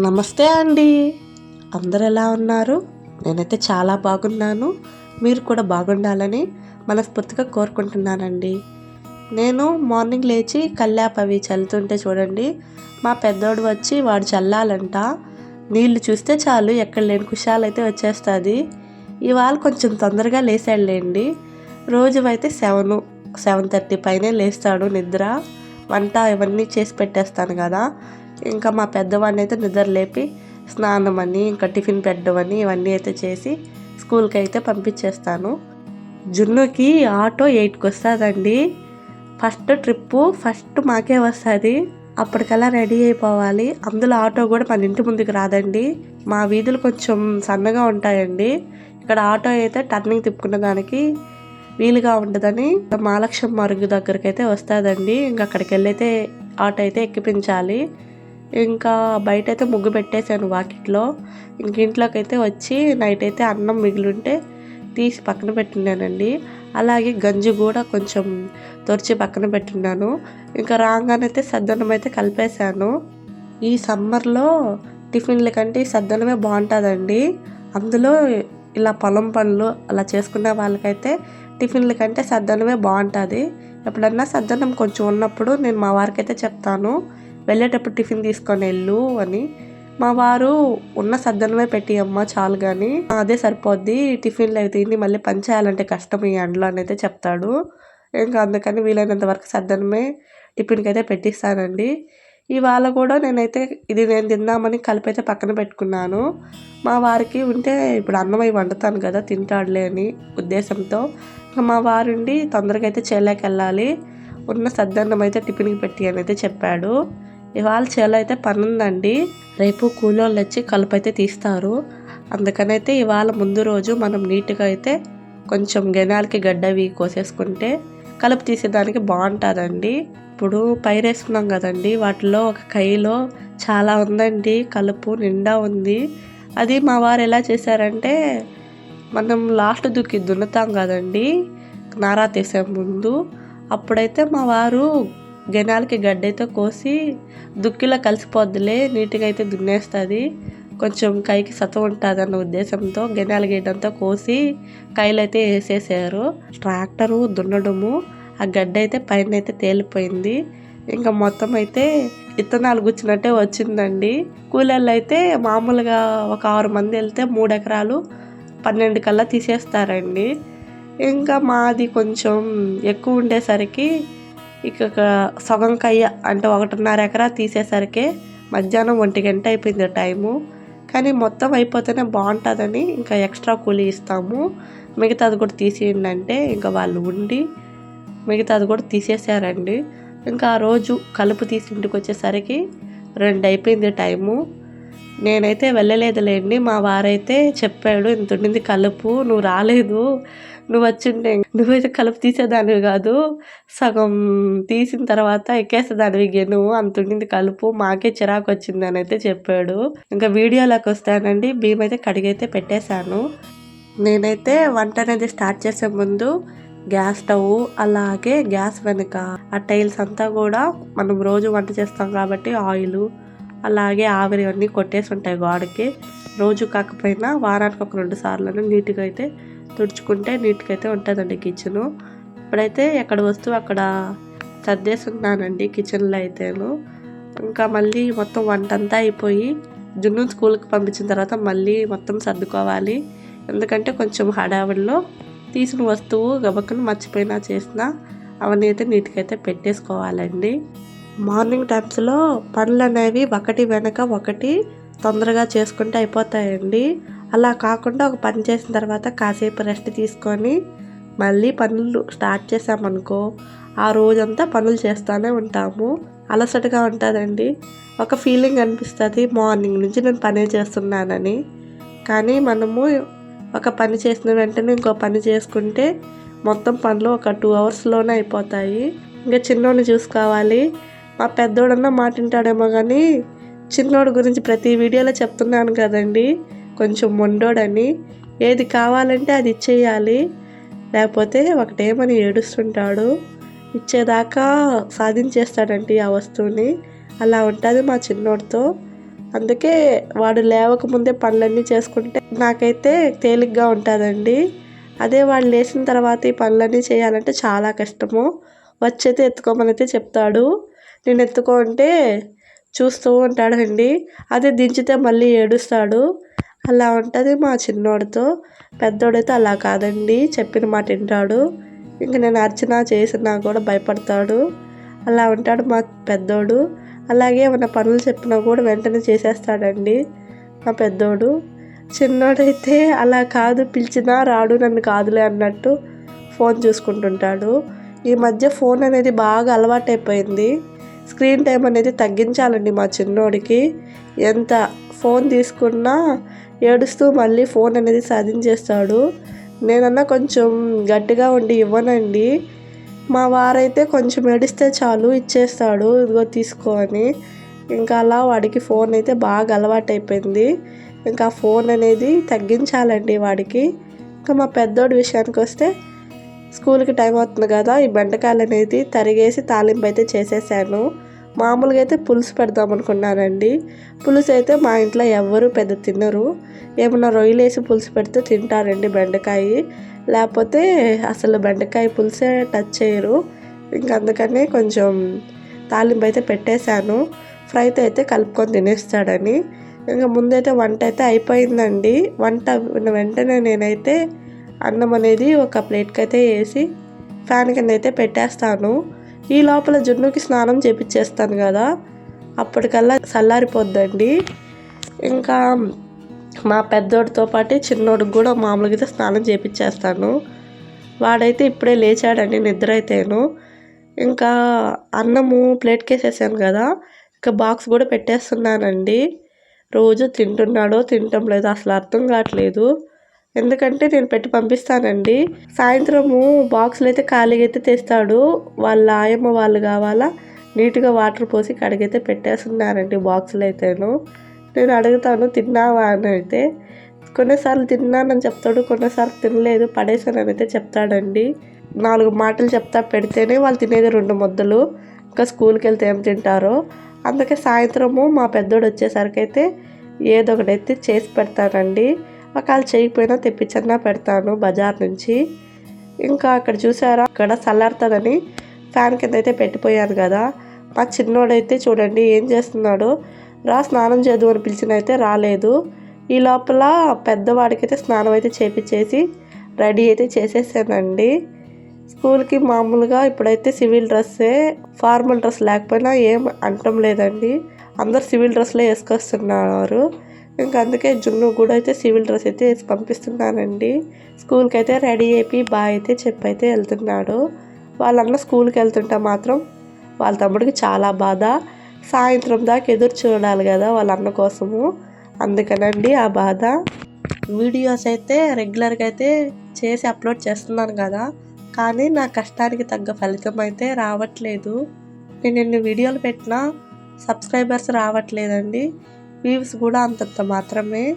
నమస్తే అండి. అందరు ఎలా ఉన్నారు? నేనైతే చాలా బాగున్నాను. మీరు కూడా బాగుండాలని మనస్ఫూర్తిగా కోరుకుంటున్నానండి. నేను మార్నింగ్ లేచి కల్లాపవి అవి చల్లుతుంటే చూడండి మా పెద్దోడు వచ్చి వాడు చల్లాలంట. నీళ్ళు చూస్తే చాలు ఎక్కడ లేని కుషాలు అయితే వచ్చేస్తుంది. ఇవాళ కొంచెం తొందరగా లేసాడులేండి. రోజు అయితే సెవెన్ సెవెన్ థర్టీ పైనే లేస్తాడు నిద్ర. వంట ఇవన్నీ చేసి పెట్టేస్తాను కదా. ఇంకా మా పెద్దవాడిని అయితే నిద్ర లేపి స్నానం అని ఇంకా టిఫిన్ పెట్టడం ఇవన్నీ అయితే చేసి స్కూల్కి అయితే పంపించేస్తాను. జున్నుకి ఆటో ఎయిట్కి వస్తుందండి ఫస్ట్ ట్రిప్పు ఫస్ట్ మాకే వస్తుంది. అప్పటికల్లా రెడీ అయిపోవాలి. అందులో ఆటో కూడా మన ఇంటి ముందుకు రాదండి. మా వీధులు కొంచెం సన్నగా ఉంటాయండి. ఇక్కడ ఆటో అయితే టర్నింగ్ తిప్పుకున్న దానికి వీలుగా ఉండదని మహాలక్ష్మి మరుగు దగ్గరికి అయితే వస్తుందండి. ఇంకా అక్కడికి వెళ్ళైతే ఆటో అయితే ఎక్కిపించాలి. ఇంకా బయట అయితే ముగ్గు పెట్టేశాను వాకిట్లో. ఇంక ఇంట్లోకి అయితే వచ్చి నైట్ అయితే అన్నం మిగిలింటే తీసి పక్కన పెట్టినానండి అలాగే గంజి కూడా కొంచెం తొరిచి పక్కన పెట్టున్నాను ఇంకా రాగానైతే సద్దనం అయితే కలిపేశాను. ఈ సమ్మర్లో టిఫిన్ల కంటే సద్దనమే బాగుంటుందండి. అందులో ఇలా పొలం పనులు అలా చేసుకునే వాళ్ళకైతే టిఫిన్ల కంటే సద్దనమే బాగుంటుంది. ఎప్పుడన్నా సద్దనం కొంచెం ఉన్నప్పుడు నేను మా వారికైతే చెప్తాను. వెళ్ళేటప్పుడు టిఫిన్ తీసుకొని వెళ్ళు అని. మా వారు ఉన్న సద్దనమే పెట్టి అమ్మ చాలు కానీ అదే సరిపోద్ది. టిఫిన్లు అయితే తిని మళ్ళీ పని చేయాలంటే కష్టం ఈ ఎండలో అని అయితే చెప్తాడు. ఇంకా అందుకని వీలైనంత వరకు సద్దనమే టిఫిన్కి అయితే పెట్టిస్తానండి. ఇవాళ కూడా నేనైతే ఇది నేను తిందామని కలిపైతే పక్కన పెట్టుకున్నాను. మా వారికి ఉంటే ఇప్పుడు అన్నం అవి వండుతాను కదా తింటాడులే అని ఉద్దేశంతో. మా వారుండి తొందరగా అయితే చేలోకి వెళ్ళాలి ఉన్న సద్దన్నం అయితే టిఫిన్కి పెట్టి అని అయితే చెప్పాడు. ఇవాళ చేలో అయితే పని ఉందండి రేపు కూలోళ్ళు వచ్చి కలుపు అయితే తీస్తారు. అందుకనైతే ఇవాళ ముందు రోజు మనం నీట్గా అయితే కొంచెం గెనాలకి గడ్డవి కోసేసుకుంటే కలుపు తీసేదానికి బాగుంటుందండి ఇప్పుడు పైరేసుకున్నాం కదండి. వాటిలో ఒక కైలో చాలా ఉందండి. కలుపు నిండా ఉంది. అది మా వారు ఎలా చేశారంటే మనం లాస్ట్ దుక్కి దున్నుతాం కదండి. నారా తీసే ముందు. అప్పుడైతే మా వారు గెనాలకి గడ్డైతే కోసి దుక్కిలో కలిసిపోద్దులే నీట్గా అయితే దున్నేస్తుంది. కొంచెం కైకి సతం ఉంటుంది అన్న ఉద్దేశంతో గెనాల గడ్డంతా కోసి కైలు అయితే వేసేసారు. ట్రాక్టరు దున్నడము ఆ గడ్డ అయితే పైన అయితే తేలిపోయింది. ఇంకా మొత్తం అయితే ఇత్తనాలు గుచ్చినట్టే వచ్చిందండి. కూలీళ్ళు అయితే మామూలుగా ఒక ఆరు మంది వెళ్తే మూడు ఎకరాలు పన్నెండు కల్లా తీసేస్తారండి. ఇంకా మాది కొంచెం ఎక్కువ ఉండేసరికి ఇక సగం కయ్య అంటే ఒకటిన్నర ఎకరా తీసేసరికి మధ్యాహ్నం ఒంటి గంట అయిపోయింది టైము. కానీ మొత్తం అయిపోతేనే బాగుంటుందని ఇంకా ఎక్స్ట్రా కూలీ ఇస్తాము. మిగతాది కూడా తీసేయండి అంటే ఇంకా వాళ్ళు ఉండి మిగతాది కూడా తీసేసారండి. ఇంకా ఆ రోజు కలుపు తీసి ఇంటికి వచ్చేసరికి రెండు అయిపోయింది టైము. నేనైతే వెళ్ళలేదులేండి మా వారైతే చెప్పాడు ఇంత ఉండింది కలుపు నువ్వు రాలేదు. నువ్వు వచ్చిండే నువ్వైతే కలుపు తీసేదానివి కాదు. సగం తీసిన తర్వాత ఎక్కేసేదానివి నువ్వు అంతుండింది కలుపు మాకే చిరాకు వచ్చింది అని అయితే చెప్పాడు. ఇంకా వీడియోలోకి వస్తానండి. భీమైతే కడిగైతే పెట్టేశాను. నేనైతే వంట అనేది స్టార్ట్ చేసే ముందు గ్యాస్ స్టవ్ అలాగే గ్యాస్ వెనుక ఆ టైల్స్ అంతా కూడా మనం రోజు వంట చేస్తాం కాబట్టి ఆయిల్ అలాగే ఆవిరి అన్నీ కొట్టేసి ఉంటాయి గోడకి. రోజు కాకపోయినా వారానికి ఒక రెండు సార్లు నీట్గా అయితే తుడుచుకుంటే నీట్గా అయితే ఉంటుందండి కిచెను. ఇప్పుడైతే ఎక్కడ వస్తువు అక్కడ సర్దేస్తున్నానండి కిచెన్లో అయితేను. ఇంకా మళ్ళీ మొత్తం వంట అంతా అయిపోయి జున్ను స్కూల్కి పంపించిన తర్వాత మళ్ళీ మొత్తం సర్దుకోవాలి. ఎందుకంటే కొంచెం హడావిడిలో తీసిన వస్తువు గబక్కను మర్చిపోయినా చేసిన అవన్నీ అయితే నీట్గా అయితే పెట్టేసుకోవాలండి. మార్నింగ్ టైమ్స్లో పనులు అనేవి ఒకటి వెనక ఒకటి తొందరగా చేసుకుంటే అయిపోతాయండి. అలా కాకుండా ఒక పని చేసిన తర్వాత కాసేపు రెస్ట్ తీసుకొని మళ్ళీ పనులు స్టార్ట్ చేసామనుకో ఆ రోజంతా పనులు చేస్తూనే ఉంటాము. అలసటగా ఉంటుందండి. ఒక ఫీలింగ్ అనిపిస్తుంది మార్నింగ్ నుంచి నేను పనే చేస్తున్నానని. కానీ మనము ఒక పని చేసిన వెంటనే ఇంకో పని చేసుకుంటే మొత్తం పనులు ఒక టూ అవర్స్లోనే అయిపోతాయి. ఇంకా చిన్నోడిని చూసుకోవాలి. మా పెద్దోడన్నా మాటింటాడేమో కానీ చిన్నోడు గురించి ప్రతి వీడియోలో చెప్తున్నాను కదండీ. కొంచెం మొండోడని ఏది కావాలంటే అది ఇచ్చేయాలి. లేకపోతే ఒకటేమని ఏడుస్తుంటాడు. ఇచ్చేదాకా సాధించేస్తాడండి ఆ వస్తువుని. అలా ఉంటుంది మా చిన్నోడితో. అందుకే వాడు లేవకముందే పనులన్నీ చేసుకుంటే నాకైతే తేలిగ్గా ఉంటుందండి. అదే వాడు లేచిన తర్వాత ఈ పనులన్నీ చేయాలంటే చాలా కష్టము. వచ్చైతే ఎత్తుకోమని అయితే చెప్తాడు. నేను ఎత్తుకో అంటే చూస్తూ ఉంటాడండి. అదే దించితే మళ్ళీ ఏడుస్తాడు. అలా ఉంటుంది మా చిన్నోడితో. పెద్దోడైతే అలా కాదండి చెప్పిన మాట వింటాడు. ఇంక నేను అర్చన చేసినా కూడా భయపడతాడు. అలా ఉంటాడు మా పెద్దోడు. అలాగే ఏమైనా పనులు చెప్పినా కూడా వెంటనే చేసేస్తాడండి మా పెద్దోడు. చిన్నోడైతే అలా కాదు పిలిచినా రాడు నన్ను కాదులే అన్నట్టు ఫోన్ చూసుకుంటుంటాడు. ఈ మధ్య ఫోన్ అనేది బాగా అలవాటైపోయింది. స్క్రీన్ టైం అనేది తగ్గించాలండి మా చిన్నోడికి. ఎంత ఫోన్ తీసుకున్నా ఏడుస్తూ మళ్ళీ ఫోన్ అనేది సాధించేస్తాడు. నేనన్నా కొంచెం గట్టిగా ఉండి ఇవ్వనండి. మా వారైతే కొంచెం ఏడిస్తే చాలు ఇచ్చేస్తాడు. ఇదిగో తీసుకో అని. ఇంకా అలా వాడికి ఫోన్ అయితే బాగా అలవాటైపోయింది. ఇంకా ఫోన్ అనేది తగ్గించాలండి వాడికి. ఇంకా మా పెద్దోడి విషయానికి వస్తే స్కూల్కి టైం అవుతుంది కదా ఈ బెండకాయలు అనేది తరిగేసి తాలింపు అయితే చేసేసాను. మామూలుగా అయితే పులుసు పెడదాం అనుకున్నానండి. పులుసు అయితే మా ఇంట్లో ఎవ్వరూ పెద్ద తినరు. ఏమన్నా రొయ్యలు వేసి పులుసు పెడితే తింటారండి బెండకాయ. లేకపోతే అసలు బెండకాయ పులుసే టచ్ చేయరు. ఇంక అందుకనే కొంచెం తాలింపు అయితే పెట్టేశాను. ఫ్రైతో అయితే కలుపుకొని తినేస్తాడని. ఇంకా ముందైతే వంట అయితే అయిపోయిందండి. వంట వెంటనే నేనైతే అన్నం అనేది ఒక ప్లేట్కి అయితే వేసి ఫ్యాన్ కింద అయితే పెట్టేస్తాను. ఈ లోపల జున్నుకి స్నానం చేపించేస్తాను కదా అప్పటికల్లా చల్లారిపోద్దండి ఇంకా మా పెద్దోడితో పాటు చిన్నోడికి కూడా మామూలుగా అయితే స్నానం చేపించేస్తాను వాడైతే ఇప్పుడే లేచాడండి నిద్ర అయితేను ఇంకా అన్నము ప్లేట్కి వేసేసాను కదా ఇంకా బాక్స్ కూడా పెట్టేస్తున్నానండి. రోజు తింటున్నాడో తినటం లేదో అసలు అర్థం కావట్లేదు. ఎందుకంటే నేను పెట్టి పంపిస్తానండి. సాయంత్రము బాక్సులు అయితే ఖాళీగా అయితే తెస్తాడు. వాళ్ళ ఆయమ్మ వాళ్ళు కావాలా నీట్గా వాటర్ పోసి కడిగైతే పెట్టేస్తున్నారండి బాక్సులు అయితేను నేను అడుగుతాను తిన్నావా? అని అయితే. కొన్నిసార్లు తిన్నానని చెప్తాడు కొన్నిసార్లు తినలేదు పడేసానని అయితే చెప్తాడండి. నాలుగు మాటలు చెప్తా పెడితేనే వాళ్ళు తినేది రెండు ముద్దలు. ఇంకా స్కూల్కి వెళ్తే ఏం తింటారో. అందుకే సాయంత్రము మా పెద్దోడు వచ్చేసరికి అయితే ఏదో ఒకటైతే చేసి పెడతానండి. ఒకవేళ చేయకపోయినా తెప్పించన్నా పెడతాను బజార్ నుంచి. ఇంకా అక్కడ చూసారా? అక్కడ చల్లారుతుందని ఫ్యాన్ కింద అయితే పెట్టిపోయాను కదా. మా చిన్నోడైతే చూడండి ఏం చేస్తున్నాడు? రా స్నానం చేదు అని పిలిచిన అయితే రాలేదు. ఈ లోపల పెద్దవాడికైతే స్నానం అయితే చేపించేసి రెడీ అయితే చేసేసానండి. స్కూల్కి మామూలుగా ఇప్పుడైతే సివిల్ డ్రెస్సే ఫార్మల్ డ్రెస్ లేకపోయినా ఏం అంటం లేదండి. అందరు సివిల్ డ్రెస్లే వేసుకొస్తున్నారు. ఇంకా అందుకే జున్ను కూడా అయితే సివిల్ డ్రెస్ అయితే వేసి పంపిస్తున్నానండి. స్కూల్కి అయితే రెడీ అయిపోయి బా అయితే చెప్పైతే వెళ్తున్నాడు. వాళ్ళన్న స్కూల్కి వెళ్తుంటే మాత్రం వాళ్ళ తమ్ముడికి చాలా బాధ. సాయంత్రం దాకా ఎదురు చూడాలి కదా వాళ్ళ అన్న కోసము. అందుకనండి ఆ బాధ. వీడియోస్ అయితే రెగ్యులర్గా అయితే చేసి అప్లోడ్ చేస్తున్నాను కదా. కానీ నా కష్టానికి తగ్గ ఫలితం అయితే రావట్లేదు. నేను ఎన్ని వీడియోలు పెట్టినా సబ్స్క్రైబర్స్ రావట్లేదండి. వ్యూస్ కూడా అంతంత మాత్రమే.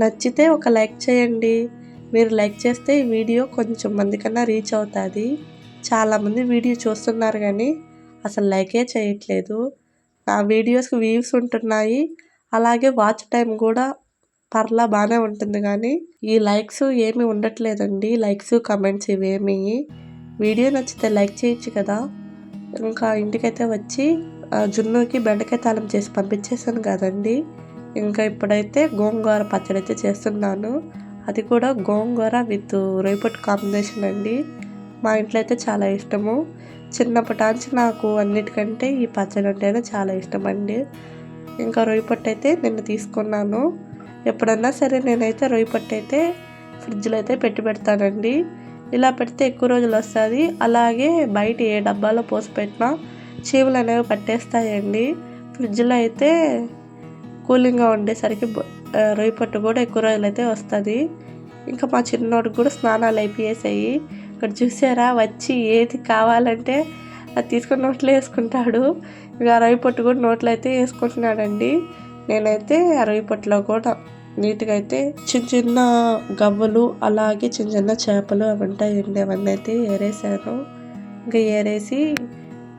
నచ్చితే ఒక లైక్ చేయండి. మీరు లైక్ చేస్తే ఈ వీడియో కొంచెం మందికన్నా రీచ్ అవుతుంది. చాలామంది వీడియో చూస్తున్నారు కానీ అసలు లైకే చేయట్లేదు. నా వీడియోస్కి వ్యూస్ ఉంటున్నాయి. అలాగే వాచ్ టైం కూడా పర్లా బాగానే ఉంటుంది కానీ ఈ లైక్స్ ఏమి ఉండట్లేదండి. లైక్స్ కమెంట్స్ ఇవేమీ. వీడియో నచ్చితే లైక్ చేయొచ్చు కదా. ఇంకా ఇంటికైతే వచ్చి జున్నుకి బెండకాయ తాళం చేసి పంపించేసాను కదండి. ఇంకా ఇప్పుడైతే గోంగూర పచ్చడి అయితే చేస్తున్నాను. అది కూడా గోంగూర విత్ రేపటి కాంబినేషన్ అండి. మా ఇంట్లో అయితే చాలా ఇష్టము. చిన్నప్పటి నాకు అన్నిటికంటే ఈ పచ్చడి అంటేనే చాలా ఇష్టం అండి. ఇంకా రొయ్యపట్టు అయితే నిన్న తీసుకున్నాను. ఎప్పుడన్నా సరే నేనైతే రొయ్యపట్టు అయితే ఫ్రిడ్జ్లో అయితే పెట్టి పెడతానండి. ఇలా పెడితే ఎక్కువ రోజులు వస్తుంది. అలాగే బయట ఏ డబ్బాలో పోసి పెట్టినా చీమలు అనేవి పట్టేస్తాయండి. ఫ్రిడ్జ్లో అయితే కూలింగ్గా ఉండేసరికి రొయ్యి పట్టు కూడా ఎక్కువ రోజులు అయితే వస్తుంది. ఇంకా మా చిన్నోడికి కూడా స్నానాలు అయిపోయేసాయి. ఇక్కడ చూసారా? వచ్చి ఏది కావాలంటే అది తీసుకుని నోట్లో వేసుకుంటాడు. ఇక రొయ్య పొట్టు కూడా నోట్లో అయితే వేసుకుంటున్నాడండి. నేనైతే ఆ రొయ్య పొట్టులో కూడా నీట్గా అయితే చిన్న చిన్న గవ్వలు అలాగే చిన్న చిన్న చేపలు అవి ఉంటాయండి. అవన్నీ అయితే ఏరేసాను. ఇంకా ఏరేసి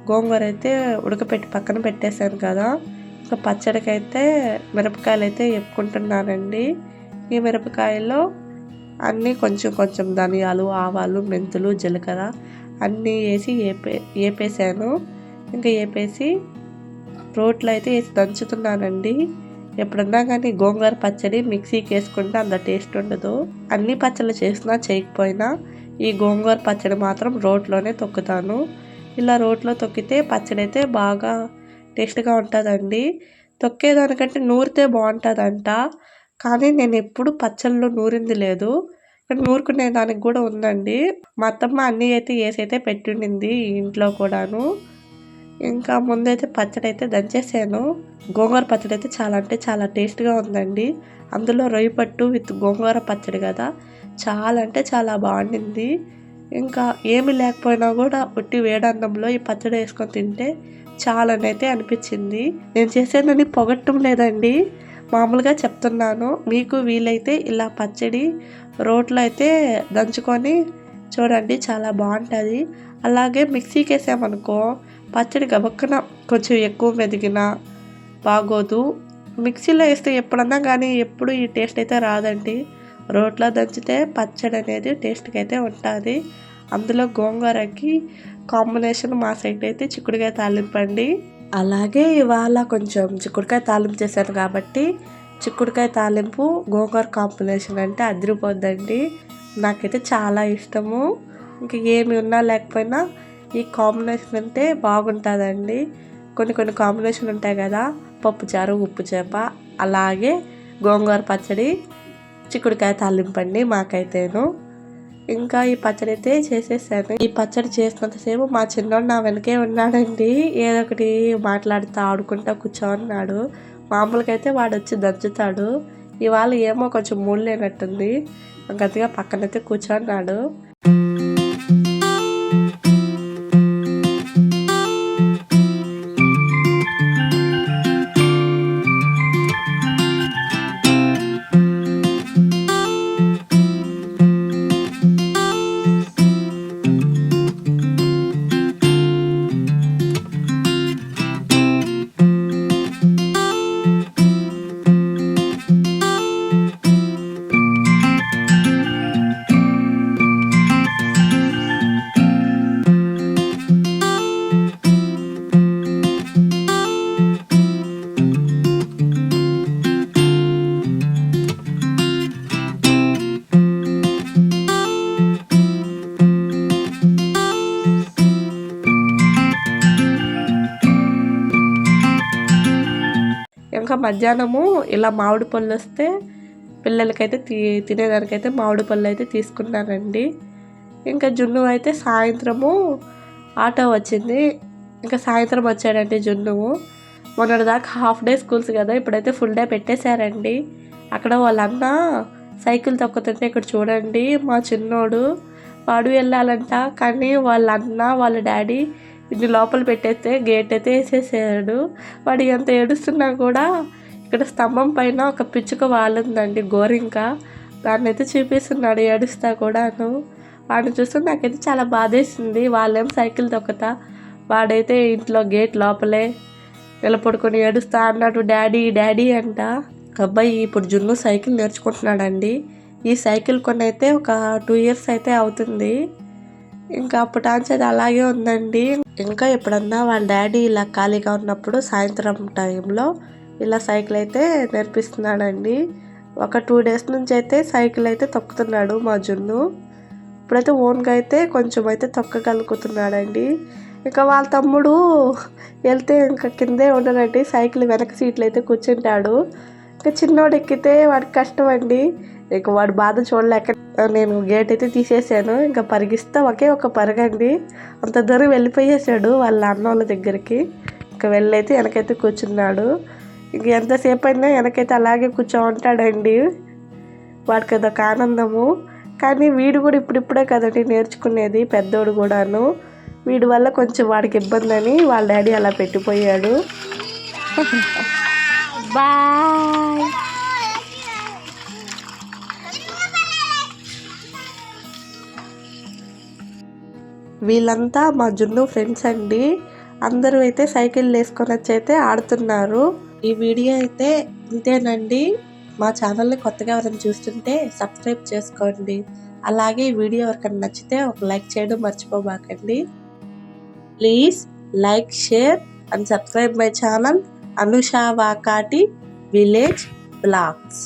గోంగూర అయితే ఉడకపెట్టి పక్కన పెట్టేశాను కదా. ఇంకా పచ్చడికైతే మిరపకాయలు అయితే వేపుకుంటున్నానండి. ఈ మిరపకాయలో అన్నీ కొంచెం కొంచెం ధనియాలు ఆవాలు మెంతులు జీలకర్ర అన్నీ వేసి వేపే వేపేసాను ఇంకా వేపేసి రోట్లో అయితే వేసి దంచుతున్నానండి. ఎప్పుడన్నా కానీ గోంగూర పచ్చడి మిక్సీకి వేసుకుంటే అంత టేస్ట్ ఉండదు. అన్ని పచ్చళ్ళు చేసినా చేయకపోయినా ఈ గోంగూర పచ్చడి మాత్రం రోట్లోనే తొక్కుతాను. ఇలా రోట్లో తొక్కితే పచ్చడి అయితే బాగా టేస్ట్గా ఉంటుందండి. తొక్కేదానికంటే నూరితే బాగుంటుందంట. కానీ నేను ఎప్పుడు పచ్చళ్ళు నూరింది లేదు. కానీ నూరుకునే దానికి కూడా ఉందండి. మా అత్తమ్మ అన్నీ అయితే వేసైతే పెట్టిండింది ఇంట్లో కూడాను. ఇంకా ముందైతే పచ్చడి అయితే దంచేసాను. గోంగూర పచ్చడి అయితే చాలా అంటే చాలా టేస్ట్గా ఉందండి. అందులో రొయ్యి పట్టు విత్ గోంగూర పచ్చడి కదా చాలా అంటే చాలా బాగుండింది. ఇంకా ఏమి లేకపోయినా కూడా ఉట్టి వేడన్నంలో ఈ పచ్చడి వేసుకొని తింటే చాలనైతే అనిపించింది. నేను చేసేదని పొగట్టం లేదండి. మామూలుగా చెప్తున్నాను మీకు వీలైతే ఇలా పచ్చడి రోట్లో అయితే దంచుకొని చూడండి చాలా బాగుంటుంది. అలాగే మిక్సీకి వేసామనుకో పచ్చడి గబక్కన కొంచెం ఎక్కువ మెదిగినా బాగోదు. మిక్సీలో వేస్తే ఎప్పుడన్నా కానీ ఎప్పుడు ఈ టేస్ట్ అయితే రాదండి. రోట్లో దంచితే పచ్చడి అనేది టేస్ట్కి అయితే ఉంటుంది. అందులో గోంగూరకి కాంబినేషన్ మా సైడ్ అయితే చిక్కుడుకాయ తాలింపండి అలాగే ఇవాళ కొంచెం చిక్కుడుకాయ తాలింపు చేశాను కాబట్టి చిక్కుడుకాయ తాలింపు గోంగూర కాంబినేషన్ అంటే అదిరిపోద్దండి. నాకైతే చాలా ఇష్టము. ఇంక ఏమి ఉన్నా లేకపోయినా ఈ కాంబినేషన్ అంటే బాగుంటుందండి. కొన్ని కొన్ని కాంబినేషన్ ఉంటాయి కదా పప్పుచారు ఉప్పు చేప అలాగే గోంగూర పచ్చడి చిక్కుడుకాయ తాలింపండి మాకైతేను. ఇంకా ఈ పచ్చడి అయితే చేసేసాను. ఈ పచ్చడి చేసినంతసేపు మా చిన్నోడు నా వెనకే ఉన్నాడండి. ఏదో ఒకటి మాట్లాడుతూ ఆడుకుంటా కూర్చోన్నాడు. మామూలుగా అయితే వాడు వచ్చి దంచుతాడు. ఇవాళ ఏమో కొంచెం మూడు లేనట్టుంది. గట్టిగా పక్కనైతే కూర్చోన్నాడు. ఇంకా మధ్యాహ్నము ఇలా మామిడి పళ్ళు వస్తే పిల్లలకైతే తీ తినేదానికైతే మామిడి పళ్ళు అయితే తీసుకున్నానండి. ఇంకా జున్ను అయితే సాయంత్రము ఆటో వచ్చింది. ఇంకా సాయంత్రం వచ్చాడండి జున్నువు మొన్నటిదాకా హాఫ్ డే స్కూల్స్ కదా ఇప్పుడైతే ఫుల్ డే పెట్టేశారండి. అక్కడ వాళ్ళన్న సైకిల్ తొక్కుతుంటే ఇక్కడ చూడండి మా చిన్నోడు వాడు వెళ్ళాలంట. కానీ వాళ్ళ అన్న వాళ్ళ డాడీ ఇది లోపల పెట్టేస్తే గేట్ అయితే వేసేసాడు. వాడు ఎంత ఏడుస్తున్నా కూడా ఇక్కడ స్తంభం పైన ఒక పిచ్చుక వాలుందండి గోరింక. దాన్ని అయితే చూపిస్తున్నాడు ఏడుస్తా కూడాను. వాడిని చూస్తే నాకైతే చాలా బాధేసింది. వాళ్ళేం సైకిల్ తొక్కుతా. వాడైతే ఇంట్లో గేట్ లోపలే నిలబడుకొని ఏడుస్తా అన్నాడు. డాడీ డాడీ అంట. అబ్బాయి ఇప్పుడు జున్ను సైకిల్ నేర్చుకుంటున్నాడండి. ఈ సైకిల్ కొన్ని అయితే ఒక టూ ఇయర్స్ అయితే అవుతుంది. ఇంకా అప్పటాంచి అది అలాగే ఉందండి. ఇంకా ఎప్పుడన్నా వాళ్ళ డాడీ ఇలా ఖాళీగా ఉన్నప్పుడు సాయంత్రం టైంలో ఇలా సైకిల్ అయితే నేర్పిస్తున్నాడండి. ఒక టూ డేస్ నుంచి అయితే సైకిల్ అయితే తొక్కుతున్నాడు మా జున్ను. ఇప్పుడైతే ఓన్గా అయితే కొంచెం అయితే తొక్కగలుగుతున్నాడండి. ఇంకా వాళ్ళ తమ్ముడు వెళ్తే ఇంకా కిందే ఉండడండి. సైకిల్ వెనక సీట్లు అయితే కూర్చుంటాడు. ఇంకా చిన్నోడు ఎక్కితే వాడికి కష్టం అండి ఇక వాడు బాధ చూడలేక నేను గేట్ అయితే తీసేసాను. ఇంకా పరిగిస్తా ఒకే ఒక పరగండి అంత దూరం వెళ్ళిపోయేసాడు వాళ్ళ అన్న వాళ్ళ దగ్గరికి. ఇంకా వెళ్ళైతే వెనకైతే కూర్చున్నాడు. ఇంక ఎంతసేపు అయినా వెనకైతే అలాగే కూర్చో ఉంటాడండి వాడికి అదొక ఆనందము. కానీ వీడు కూడా ఇప్పుడిప్పుడే కదండి నేర్చుకునేది పెద్దోడు కూడాను. వీడి వల్ల కొంచెం వాడికి ఇబ్బంది అని వాళ్ళ డాడీ అలా పెట్టిపోయాడు. బాయ్. వీళ్ళంతా మా జున్ను ఫ్రెండ్స్ అండి. అందరూ అయితే సైకిల్ వేసుకొని వచ్చి అయితే ఆడుతున్నారు. ఈ వీడియో అయితే ఇంతేనండి. మా ఛానల్ని కొత్తగా ఎవరైనా చూస్తుంటే సబ్స్క్రైబ్ చేసుకోండి. అలాగే ఈ వీడియో ఎవరికైనా నచ్చితే ఒక లైక్ చేయడం మర్చిపోబాకండి please like share and subscribe my channel Anusha Vakati village blogs.